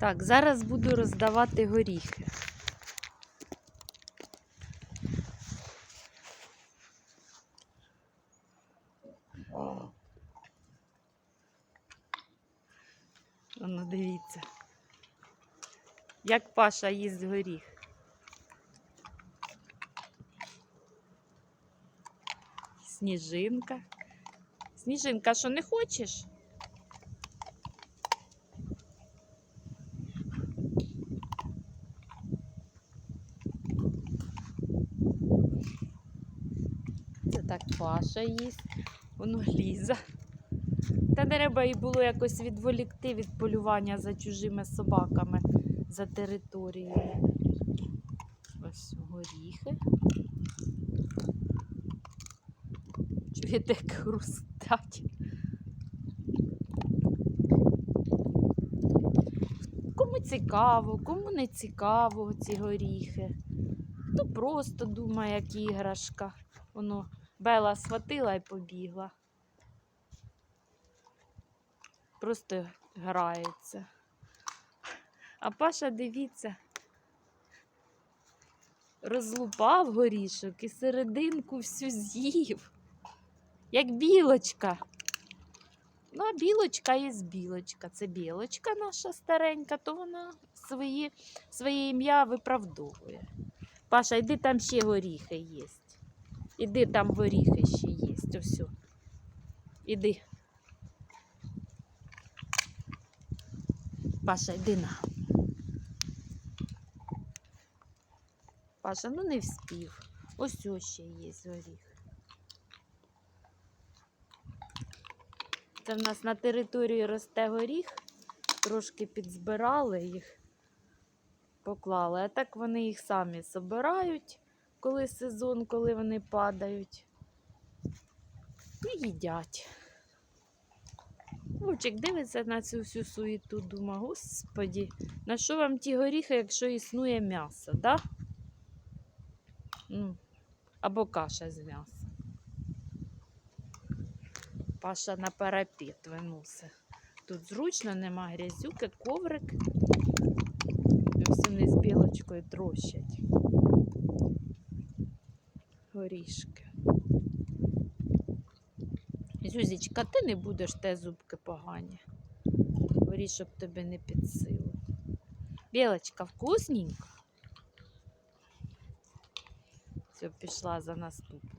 Так, зараз буду роздавати горіхи. Ну, дивіться. Як Паша їсть горіх. Сніжинка. Сніжинка, що не хочеш? Так Паша їсть, воно ліза. Та треба і було якось відволікти від полювання за чужими собаками за територією. Ось горіхи. Чуєте, як хрустять. Кому цікаво, кому не цікаво ці горіхи. То просто думає, як іграшка. Воно Бела схватила і побігла. Просто грається. А Паша, дивіться, розлупав горішок і серединку всю з'їв, як білочка. Ну, а білочка є білочка. Це білочка наша старенька, то вона свої, своє ім'я виправдовує. Паша, йди там ще горіхи є. Іди там горіхи ще є. Ось. Іди. Паша, йди на. Паша, ну не вспів. Ось ось ще є горіх. Це в нас на території росте горіх. Трошки підзбирали їх, поклали. А так вони їх самі собирають, коли сезон, коли вони падають. І їдять. Вовчик дивиться на цю всю суєту, дума, господі, на що вам ті горіхи, якщо існує м'ясо, да? Ну, або каша з м'яса. Паша на парапет виносить. Тут зручно, нема грязюки, коврик. І Ось вони з білочкою трощать. Горішки. Зюзічка, ти не будеш те зубки погані. Горішок тобі не під силу. Білочка вкусненька. Все, пішла за наступним.